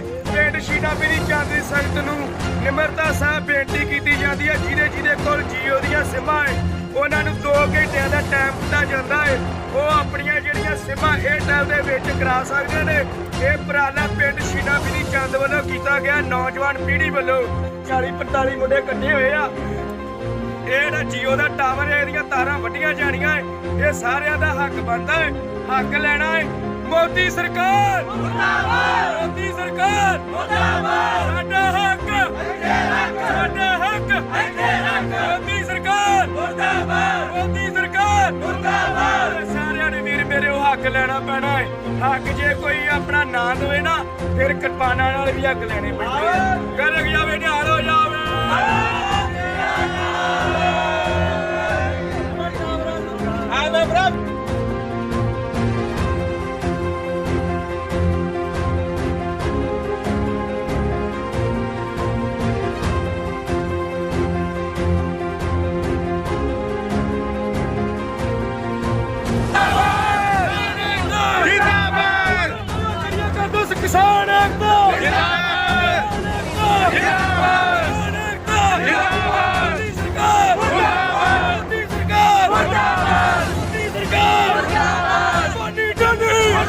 ਪਿੰਡ ਸ਼ੀਨਾ ਮੇਰੀ ਚਾਂਦੀ ਸੰਗਤ ਨੂੰ ਨਿਮਰਤਾ ਸਾਹਿਬ ਬੇਨਤੀ ਕੀਤੀ ਜਾਂਦੀ ਹੈ। ਜਿਹਦੇ ਜਿਹਦੇ ਕੋਲ ਜੀਓ ਦੀਆਂ ਸਿਮਾਂ ਹੈ, ਉਹਨਾਂ ਨੂੰ 2 ਘੰਟਿਆਂ ਦਾ ਟਾਈਮ ਦਿੱਤਾ ਜਾਂਦਾ ਹੈ। ਉਹ ਆਪਣੀਆਂ ਜਿਹੜੀਆਂ ਸਿਮਾਂ ਏਅਰਟੈਲ ਦੇ ਵਿੱਚ ਕਰਾ ਸਕਦੇ ਨੇ। ਇਹ ਉਪਰਾਲਾ ਪਿੰਡ ਸ਼ੀਨਾ ਮੇਰੀ ਚੰਦ ਵੱਲੋਂ ਕੀਤਾ ਗਿਆ। ਨੌਜਵਾਨ ਪੀੜ੍ਹੀ ਵੱਲੋਂ 40 45 ਮੁੰਡੇ ਇਕੱਠੇ ਹੋਏ ਆ। ਇਹ ਜਿਹੜਾ ਜੀਓ ਦਾ ਟਾਵਰ ਹੈ, ਇਹਦੀਆਂ ਤਾਰਾਂ ਵੱਡੀਆਂ ਜਾਣੀਆਂ ਹੈ। ਇਹ ਸਾਰਿਆਂ ਦਾ ਹੱਕ ਬਣਦਾ ਹੈ, ਹੱਕ ਲੈਣਾ ਹੈ। ਮੋਦੀ ਸਰਕਾਰ! ਸਾਡਾ ਹੱਕ ਮੋਦੀ ਸਰਕਾਰ ਮੁਰਦਾਬਾਦ ਮੋਦੀ ਸਰਕਾਰ ਮੁਰਦਾਬਾਦ ਸਾਰਿਆਂ ਨੇ ਵੀਰ ਮੇਰੇ ਉਹ ਹੱਕ ਲੈਣਾ ਪੈਣਾ ਹੈ ਹੱਕ ਜੇ ਕੋਈ ਆਪਣਾ ਨਾਂ ਦੇਵੇ ਨਾ ਫਿਰ ਕਿਰਪਾਨਾਂ ਨਾਲ ਵੀ ਹੱਕ ਲੈਣੇ ਪੈਂਦੇ ਆ ਕਰ ਜਾਵੇ ਨਿਹਾਲ ਹੋ ਜਾਵੇ ਆਵੇ ਬਰਾ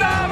hablar.